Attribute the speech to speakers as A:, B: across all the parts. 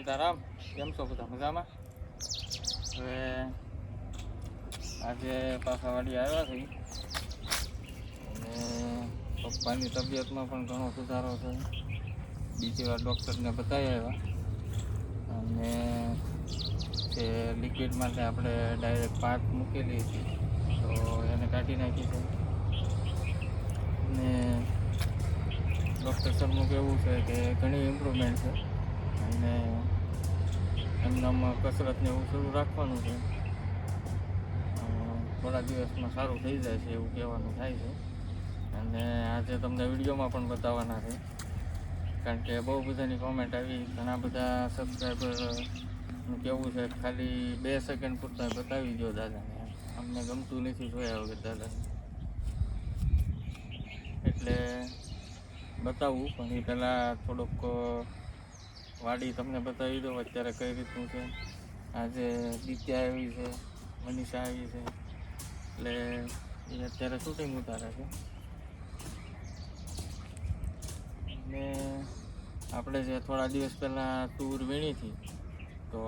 A: સીતારામ કેમ છો બધા મજામાં હવે આજે પાછા વાડી આવ્યા છે અને પપ્પાની તબિયતમાં પણ ઘણો સુધારો છે બીજી વાર ડૉક્ટરને બતાવી આવ્યા અને તે લિક્વિડ માટે આપણે ડાયરેક્ટ પાક મૂકેલી હતી તો એને કાઢી નાખી છે અને ડૉક્ટર સરનું કહેવું છે કે ઘણી ઇમ્પ્રુવમેન્ટ છે અને એમનામાં કસરતને એવું શરૂ રાખવાનું છે. થોડા દિવસમાં સારું થઈ જાય છે એવું કહેવાનું થાય છે. અને આજે તમને વિડીયોમાં પણ બતાવવાના છે. કારણ કે બહુ બધાની કોમેન્ટ આવી, ઘણા બધા સબસ્ક્રાઈબરનું કેવું છે, ખાલી બે સેકન્ડ પૂરતા બતાવી દો દાદાને. અમને ગમતું નથી જોયા વગર દાદા એટલે બતાવવું પણ એ પહેલાં થોડુંક વાડી તમને બતાવી દઉં અત્યારે કઈ રીતનું છે. આજે દિત્યા આવી છે, મનીષા આવી છે. એટલે એ અત્યારે શૂટિંગ ઉતારે છે? ને આપણે જે થોડા દિવસ પહેલાં ટૂર વીણી હતી, તો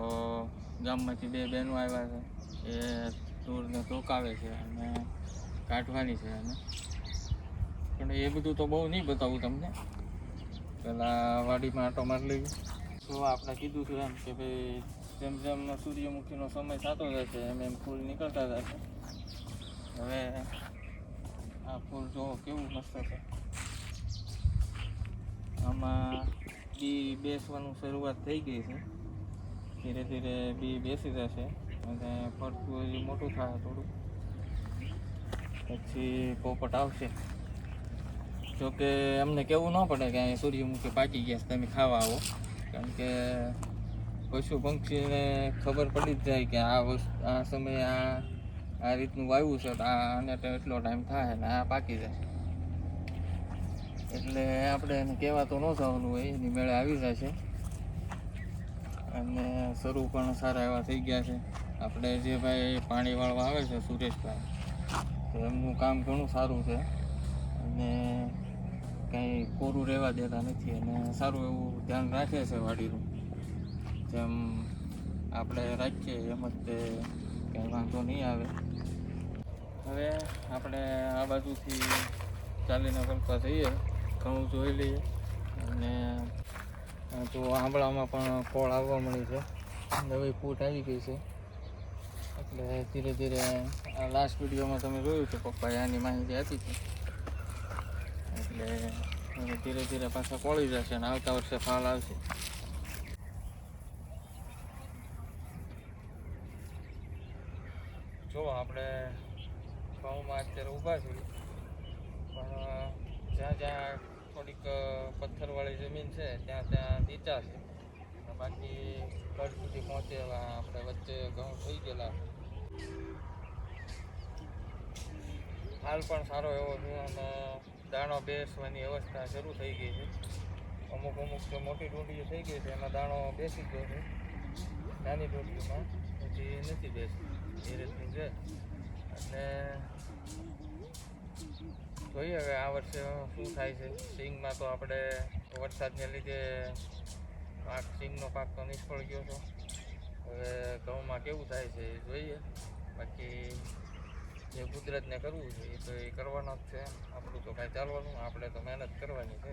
A: ગામમાંથી બે બહેનો આવ્યા છે. એ ટૂરને ધોકાવે છે અને કાઢવાની છે અને પણ એ બધું તો બહુ નહીં બતાવું તમને. પહેલાં વાડીમાં આટો મારી લઈએ તો આપણે કીધું હતું એમ કે ભાઈ જેમ જેમ સૂર્યમુખીનો સમય થતો જશે એમ એમ ફૂલ નીકળતા જશે હવે આ ફૂલ જો કેવું મસ્ત છે. આમાં બી બેસવાનું શરૂઆત થઈ ગઈ છે. ધીરે ધીરે બી બેસી જશે અને પડતું હજી મોટું થાય થોડું. પછી પોપટ આવશે. જોકે અમને કેવું ન પડે કે અહીં સૂર્યમુખી પાકી ગયા છે, તમે ખાવા આવો. કારણ કે પશુ પંક્ષીને ખબર પડી જ જાય કે આ વસ્તુ, આ સમયે આ આ રીતનું વાવ્યું છે તો આને તો એટલો ટાઈમ થાય ને આ પાકી જાય. એટલે આપણે એને કહેવા તો ન જવાનું હોય, એની મેળે આવી જાય છે. અને શરૂ પણ સારા એવા થઈ ગયા છે. આપણે જે ભાઈ પાણી વાળવા આવે છે સુરેશભાઈ, તો એમનું કામ ઘણું સારું છે. અને કંઈ કોરું રહેવા દેતા નથી અને સારું એવું ધ્યાન રાખે છે વાડીનું. જેમ આપણે રાખીએ એમ જ તે કંઈ વાંધો નહીં આવે. હવે આપણે આ બાજુથી ચાલીને કરતા જઈએ ઘણું જોઈ લઈએ અને તો આંબળામાં પણ કોળ આવવા મળી છે. નવી ફૂટ આવી ગઈ છે. એટલે ધીરે ધીરે આ લાસ્ટ વિડીયોમાં તમે જોયું છે પપ્પાએ આની માહિતી આપી હતી એટલે ધીરે ધીરે પાછા કોળી જશે અને આવતા વર્ષે ફાલ આવશે. જો, આપણે ઘઉંમાં અત્યારે ઊભા છીએ, પણ જ્યાં જ્યાં થોડીક પથ્થરવાળી જમીન છે, ત્યાં ત્યાં નીચા છે. બાકી કડ સુધી પહોંચે આપણે વચ્ચે ઘઉં થઈ ગયેલા. હાલ પણ સારો એવો છે અને દાણો બેસવાની અવસ્થા શરૂ થઈ ગઈ છે. અમુક અમુક જે મોટી ડોંડીઓ થઈ ગઈ છે, એમાં દાણો બેસી ગયો છે. નાની ડોંડીઓમાં હજી નથી બેસતી એ રીતનું છે. અને જોઈએ હવે આ વર્ષે શું થાય છે. સિંગમાં તો આપણે વરસાદને લીધે પાક, સિંગનો પાક તો નિષ્ફળ ગયો હતો હવે ઘઉંમાં કેવું થાય છે જોઈએ. બાકી જે કુદરતને કરવું છે, એ તો એ કરવાનો જ છે. આપણું તો કાંઈ ચાલવાનું, આપણે તો મહેનત કરવાની છે.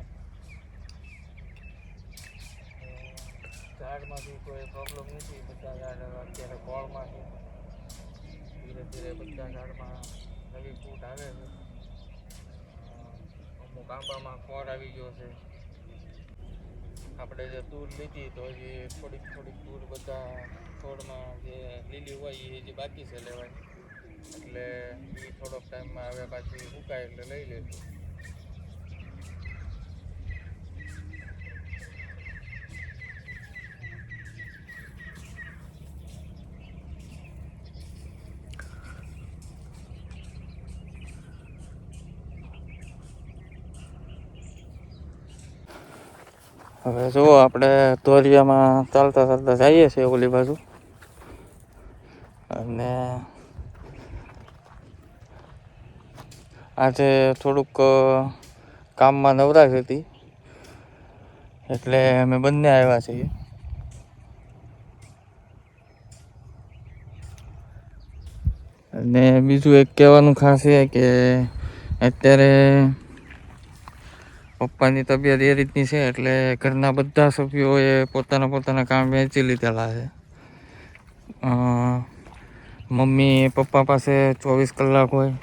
A: ઝાડમાંથી કોઈ પ્રોબ્લેમ નથી, બધા ઝાડ અત્યારે કોળમાં ધીરે ધીરે બધા ઝાડમાં નવી ફૂટ આવે છે. અમુક આંબામાં ખોર આવી ગયો છે. આપણે જે તૂર લીધી તો હજી થોડીક થોડીક તૂર બધા છોડમાં જે લીલી હોય એ હજી બાકી છે લેવાની. એટલે એ થોડોક ટાઈમમાં આવે પાછી સુકાય એટલે લઈ લેશું હવે જુઓ આપણે ધોરિયામાં ચાલતા ચાલતા જઈએ છીએ ઓલી બાજુ. આજે થોડુંક કામમાં નવરાશ હતી. એટલે અમે બંને આવ્યા છીએ. અને બીજું એક કહેવાનું ખાસ છે કે અત્યારે પપ્પાની તબિયત એ રીતની છે એટલે ઘરના બધા સભ્યોએ પોતાના પોતાના કામ વેચી લીધેલા છે. મમ્મી પપ્પા પાસે ચોવીસ કલાક હોય.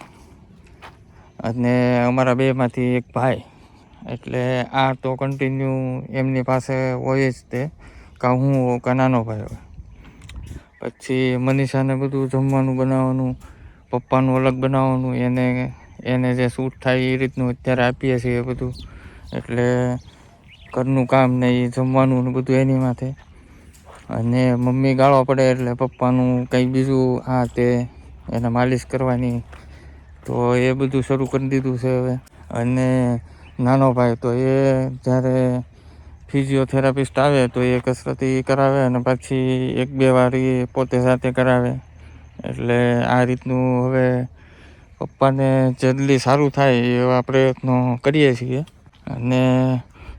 A: અને અમારા બેમાંથી એક ભાઈ. એટલે આ તો કન્ટિન્યુ એમની પાસે હોય જ તે, કા હું કા નાનો ભાઈ હોય. પછી મનીષાને બધું જમવાનું બનાવવાનું, પપ્પાનું અલગ બનાવવાનું, એને એને જે સૂટ થાય એ રીતનું અત્યારે આપીએ છીએ બધું. એટલે ઘરનું કામ ને એ જમવાનું ને બધું એની માથે. અને મમ્મી ગાળો પડે એટલે પપ્પાનું કંઈ બીજું આ તે એને માલિશ કરવાની તો એ બધું શરૂ કરી દીધું છે હવે. અને નાનો ભાઈ તો એ જ્યારે ફિઝિયોથેરાપિસ્ટ આવે તો એ કસરત કરાવે અને પછી એક બે વાર એ પોતે સાથે કરાવે. એટલે આ રીતનું હવે પપ્પાને જલ્દી સારું થાય એવા પ્રયત્નો કરીએ છીએ. અને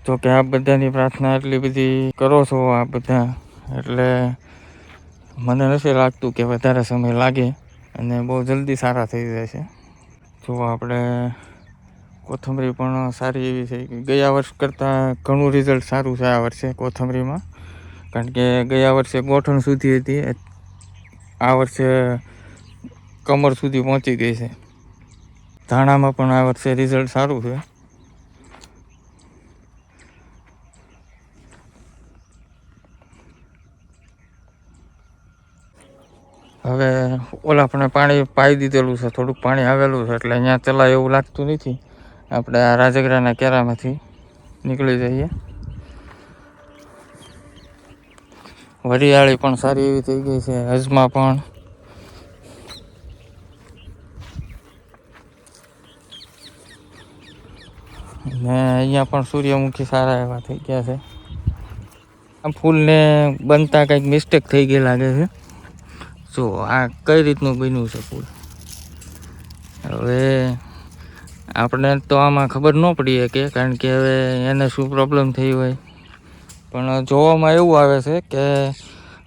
A: જો કે આ બધાની પ્રાર્થના એટલી બધી કરો છો આ બધા, એટલે મને નથી લાગતું કે વધારે સમય લાગે અને બહુ જલ્દી સારા થઈ જશે જો આપણે કોથમરી પણ સારી એવી છે ગયા વર્ષ કરતાં ઘણું રિઝલ્ટ સારું છે આ વર્ષે કોથમરીમાં. કારણ કે ગયા વર્ષે ગોઠણ સુધી હતી આ વર્ષે કમર સુધી પહોંચી ગઈ છે. ધાણામાં પણ આ વર્ષે રિઝલ્ટ સારું છે. હવે ઓલા પણ પાણી પાઈ દીધેલું છે, થોડુંક પાણી આવેલું છે, એટલે અહીંયા ચલાય એવું લાગતું નથી. આપણે આ રાજગરાના કેરામાંથી નીકળી જઈએ. વરિયાળી પણ સારી એવી થઈ ગઈ છે હજમાં પણ. ને અહીંયા પણ સૂર્યમુખી સારા એવા થઈ ગયા છે. આ ફૂલને બનતા કંઈક મિસ્ટેક થઈ ગઈ લાગે છે. જો, આ કઈ રીતનું બન્યું છે ફૂલ? હવે આપણે તો આમાં ખબર ન પડી શકે કારણ કે હવે એને શું પ્રોબ્લેમ થઈ હોય. પણ જોવામાં એવું આવે છે કે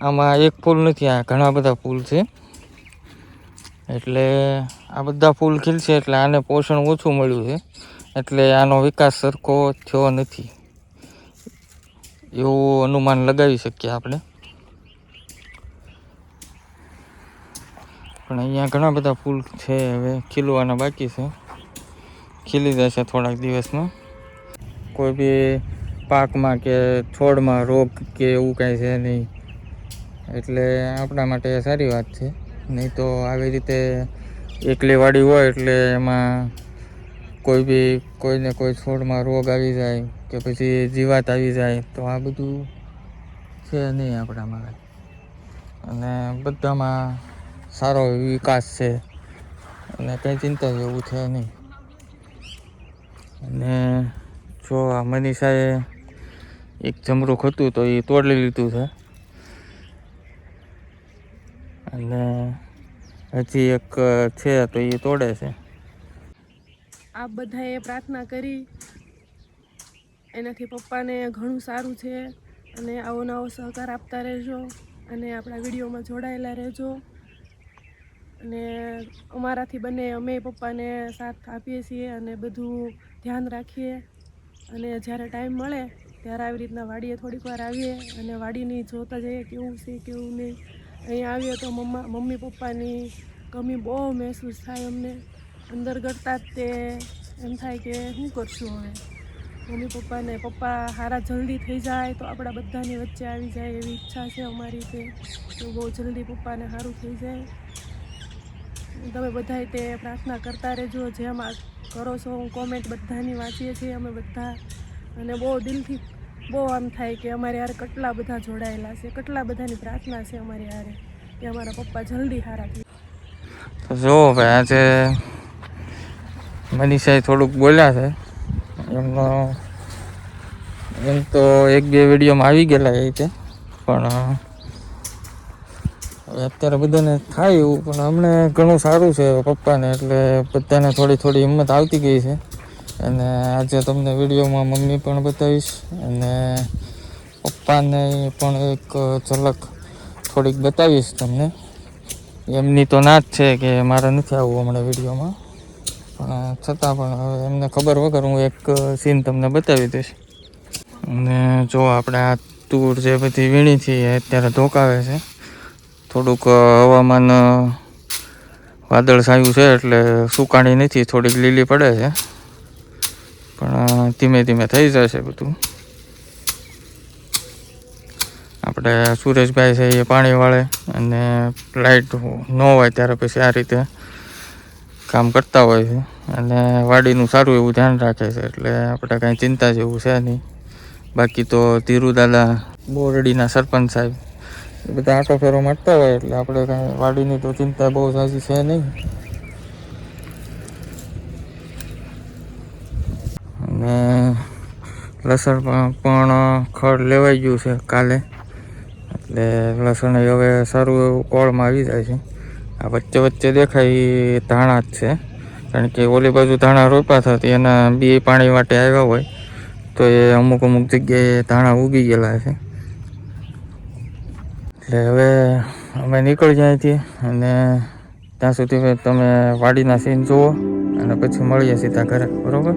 A: આમાં એક ફૂલ નથી, આ ઘણા બધા ફૂલ છે. એટલે આ બધા ફૂલ ખીલશે એટલે આને પોષણ ઓછું મળ્યું છે. એટલે આનો વિકાસ સરખો થયો નથી. એવું અનુમાન લગાવી શકીએ આપણે. પણ અહીંયા ઘણા બધા ફૂલ છે, હવે ખીલવાના બાકી છે. ખીલી જશે થોડાક દિવસમાં. કોઈ બી પાકમાં કે છોડમાં રોગ કે એવું કાંઈ છે નહીં. એટલે આપણા માટે સારી વાત છે. નહીં તો આવી રીતે એકલી વાડી હોય એટલે એમાં કોઈ બી કોઈને કોઈ છોડમાં રોગ આવી જાય કે પછી જીવાત આવી જાય તો આ બધું છે નહીં આપણામાં અને બધામાં સારો વિકાસ છે. અને કંઈ ચિંતા જેવું છે નહીં. અને જો આ મનીષાએ એક જમરૂખ હતું તો એ તોડી લીધું છે. અને હજી એક છે તો એ તોડે છે.
B: આપ બધાએ પ્રાર્થના કરી. એનાથી પપ્પાને ઘણું સારું છે. અને આવો નવો સહકાર આપતા રહેજો. અને આપણા વિડીયોમાં જોડાયેલા રહેજો. અને અમારાથી બને, અમે પપ્પાને સાથ આપીએ છીએ અને બધું ધ્યાન રાખીએ. અને જ્યારે ટાઈમ મળે, ત્યારે આવી રીતના વાડીએ થોડીક વાર આવીએ અને વાડીની જોતા જઈએ કેવું છે, કેવું નહીં. અહીંયા આવીએ તો મમ્મા, મમ્મી પપ્પાની કમી બહુ મહેસૂસ થાય અમને. અંદર કરતા જ તે એમ થાય કે શું કરશું હવે? મમ્મી પપ્પાને પપ્પા સારા જલ્દી થઈ જાય તો આપણા બધાની વચ્ચે આવી જાય એવી ઈચ્છા છે અમારી તે. તો બહુ જલ્દી પપ્પાને સારું થઈ જાય. તમે બધાય તે પ્રાર્થના કરતા રહેજો. જેમ આ કરો છો, હું કોમેન્ટ બધાની વાંચીએ છીએ અમે બધા. અને બહુ દિલથી, બહુ આમ થાય કે અમારે યાર કેટલા બધા જોડાયેલા છે, કેટલા બધાની પ્રાર્થના છે અમારી યારે કે અમારા પપ્પા જલ્દી સારા થઈ
A: તો જો ભાઈ આજે મનીષાએ થોડુંક બોલ્યા છે. એમનો, એમ તો એક બે વિડીયોમાં આવી ગયેલા એ રીતે. પણ અત્યારે બધાને થાય એવું, પણ અમને ઘણું સારું છે પપ્પાને, એટલે બધાને થોડી થોડી હિંમત આવતી ગઈ છે. અને આજે તમને વિડીયોમાં મમ્મી પણ બતાવીશ, અને પપ્પાને પણ એક ઝલક થોડીક બતાવીશ તમને. એમની તો ના જ છે કે મારે નથી આવવું હમણાં વિડીયોમાં, પણ છતાં પણ હવે એમને ખબર વગર હું એક સીન તમને બતાવી દઈશ. અને જો આપણે આ તૂર જે બધી વીણી છે અત્યારે ધોકાવે છે. થોડુંક હવામાન વાદળ છાયું છે એટલે સુકાણી નથી, થોડીક લીલી પડે છે. પણ ધીમે ધીમે થઈ જશે બધું. આપણે સુરેશભાઈ છે એ પાણી વાળે અને લાઇટ ન હોય ત્યારે પછી આ રીતે કામ કરતા હોય છે. અને વાડીનું સારું એવું ધ્યાન રાખે છે એટલે આપણે કાંઈ ચિંતા જેવું છે નહીં. બાકી તો ધીરુદાદા બોરડીના સરપંચ સાહેબ બધા આટો ફેરો મારતા હોય એટલે આપણે કાંઈ વાડીની તો ચિંતા બહુ સાચી છે નહીં. અને લસણ પણ ખડ લેવાઈ ગયું છે કાલે. એટલે લસણ હવે સારું એવું કોળમાં આવી જાય છે. આ વચ્ચે વચ્ચે દેખાય ધાણા જ છે. કારણ કે ઓલી બાજુ ધાણા રોપા થતી એના બે પાણી માટે આવ્યા હોય. તો એ અમુક અમુક જગ્યાએ ધાણા ઉગી ગયેલા છે. એટલે હવે અમે નીકળી જાય અહીંથી અને ત્યાં સુધી તમે વાડીના સીન જુઓ અને પછી મળીએ સીધા ઘરે. બરોબર?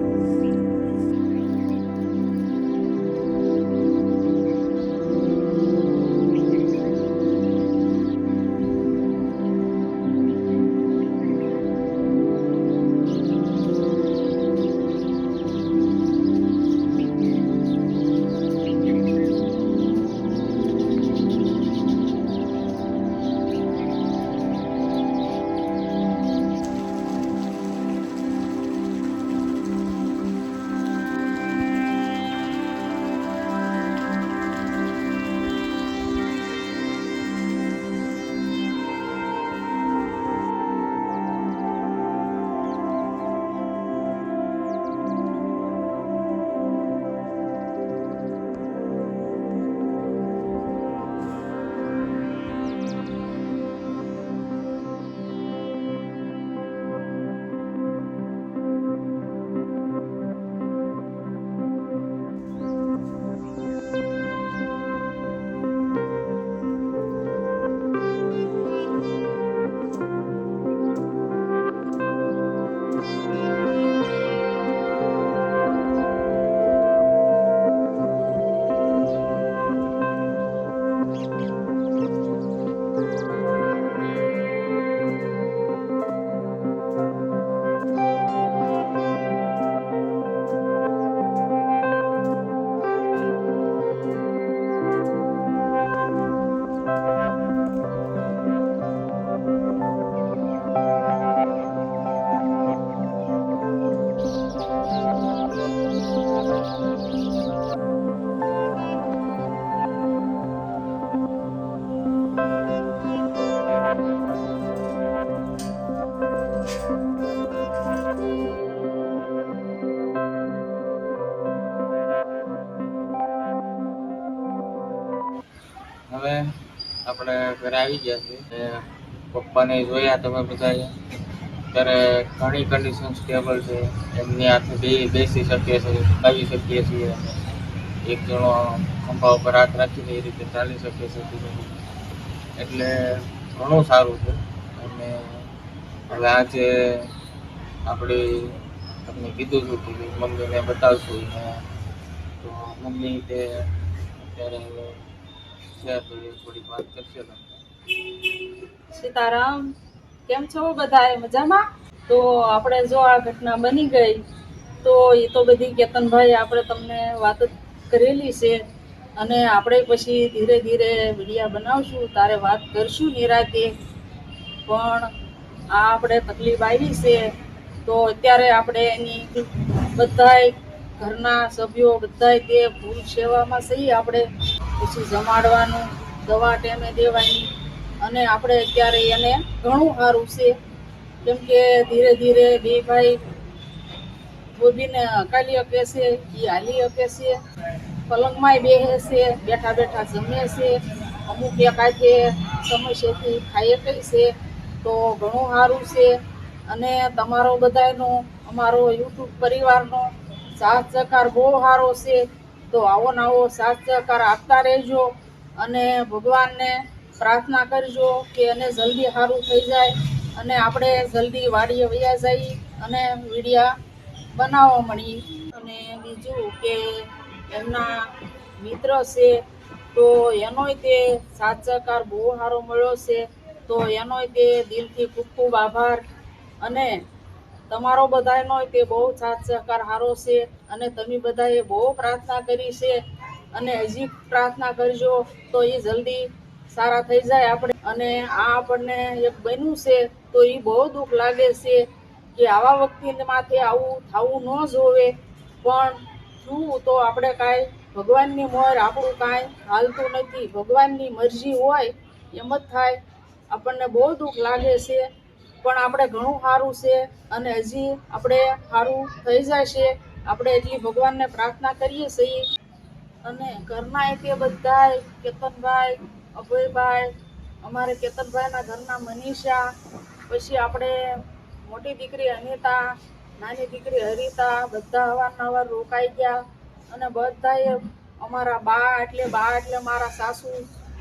A: ઘરે આવી ગયા છે. પપ્પાને જોયા તમે બધાએ. ત્યારે ઘણી કન્ડિશન સ્ટેબલ છે. એમની હાથે બે, બેસી શકીએ છીએ આવી શકીએ છીએ એક જણો ખંભા ઉપર હાથ રાખીને એ રીતે ચાલી શકીએ છે ધીમે. એટલે ઘણું સારું છે. અને હવે આજે આપણે તમને કીધું હતું કે મમ્મીને બતાવશું. ને તો મમ્મી તે અત્યારે છે તો થોડીક વાત કરશે તમને.
C: સીતારામ, કેમ છો બધા મજામાં? તો આપણે જો આ ઘટના બની ગઈ, તો એ તો બધી કેતનભાઈ આપણે તમને વાત કરેલી છે. અને આપણે પછી ધીરે ધીરે વિડીયા બનાવશું, તારે વાત કરશું નિરાતે. પણ આ આપણે તકલીફ આવી છે. તો અત્યારે આપણે એની બધાય ઘરના સભ્યો બધાય તે ભૂલ સેવામાં સહી આપણે પછી જમાડવાનું, દવા ટેમે દેવાની. અને આપણે અત્યારે એને ઘણું સારું છે. કેમ કે ધીરે ધીરે બે ભાઈ ધોબીને હકાલી શકે છે એ હાલી શકે છે, પલંગમાંય બેસે છે, બેઠા બેઠા જમે છે, અમુક એકાદે સમસ્યાથી ખાઈ શકે છે. તો ઘણું સારું છે. અને તમારો બધાયનો અમારો યુટ્યુબ પરિવારનો સાથ સહકાર બહુ સારો છે. તો આવો ને આવો સાથ સહકાર આપતા રહેજો. અને ભગવાનને પ્રાર્થના કરજો કે એને જલ્દી સારું થઈ જાય અને આપણે જલ્દી વાડીએ વયા જઈ અને વિડીયા બનાવવા મળી. અને બીજું કે એમના મિત્ર છે, તો એનોય તે સાથ સહકાર બહુ સારો મળ્યો છે, તો એનોય તે દિલથી ખૂબ ખૂબ આભાર. અને તમારો બધાનો તે બહુ સાથ સહકાર સારો છે અને તમે બધાએ બહુ પ્રાર્થના કરી છે. અને હજી પ્રાર્થના કરજો તો એ જલ્દી સારા થઈ જાય આપણે. અને આ આપણને એક બન્યું છે, તો એ બહુ દુઃખ લાગે છે કે આવા વ્યક્તિ માથે આવું થવું ન જોવે. પણ જોવું તો આપણે કાંઈ ભગવાનની મોર આપણું કાંઈ હાલતું નથી. ભગવાનની મરજી હોય એમ જ થાય. આપણને બહુ દુઃખ લાગે છે. પણ આપણે ઘણું સારું છે અને હજી આપણે સારું થઈ જશે આપણે એટલી ભગવાનને પ્રાર્થના કરીએ છીએ. અને ઘરના એ બધા કેતનભાઈ અભયભાઈ, અમારે કેતનભાઈના ઘરના મનીષા, પછી આપણે મોટી દીકરી અનિતા, નાની દીકરી હરિતા, બધા અવારનવાર રોકાઈ ગયા અને બધાએ અમારા બા એટલે બા એટલે મારા સાસુ,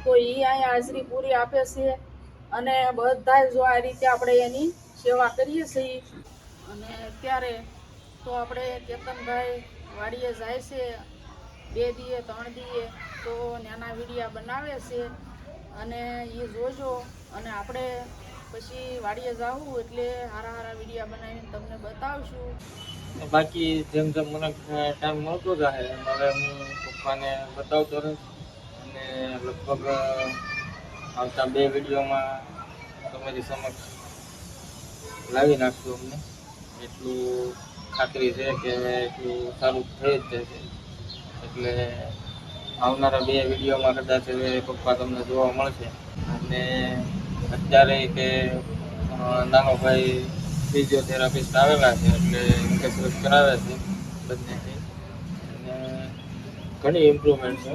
C: તો એ અહીંયા હાજરી પૂરી આપે છે અને બધા જો આ રીતે આપણે એની સેવા કરીએ છીએ. અને અત્યારે તો આપણે કેતનભાઈ વાડીએ જાય છે, બે દીએ, ત્રણ દીએ તો નાના વિડીયા બનાવે છે અને એ જોજો અને આપણે પછી વાડીએ જાવું એટલે સારા સારા વિડીયા બનાવીને તમને બતાવશું.
A: બાકી જેમ જેમ મને ટાઈમ મળતો જાય એમ હવે હું પપ્પાને બતાવતો રહીશ. અને લગભગ આવતા બે વિડીયોમાં તમારી સમક્ષ લાવી નાખશું અમને. એટલું ખાતરી છે કે એટલું સારું થઈ જ જશે. એટલે આવનારા બે વિડીયોમાં કદાચ પપ્પા તમને જોવા મળશે. અને અત્યારે કે નાનો ભાઈ ફિઝિયોથેરાપિસ્ટ આવેલા છે, એટલે કસરત કરાવે છે બંનેથી. અને ઘણી ઇમ્પ્રુવમેન્ટ છે.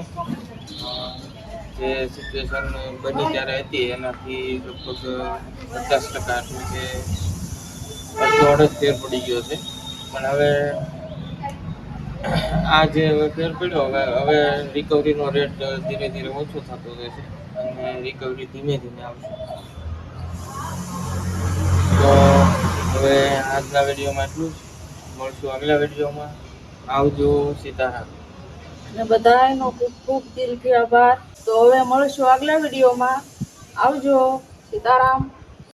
A: જે સિચ્યુએશન બની ત્યારે હતી, એનાથી લગભગ પચાસ ટકા એટલે કે અડધો અડધ ફેર પડી ગયો છે. પણ હવે આ જે હવે ફેર પડ્યો, હવે હવે રિકવરીનો રેટ ધીરે ધીરે ઓછો થતો રહેશે અને રિકવરી ધીમે ધીમે આવશે. તો હવે આજના વિડીયોમાં એટલું જ. મળશું આગલા વિડીયોમાં આવજો સીતારામ.
C: અને બધાનો ખૂબ ખૂબ દિલથી આભાર. તો હવે મળશું આગલા વિડીયોમાં આવજો સીતારામ.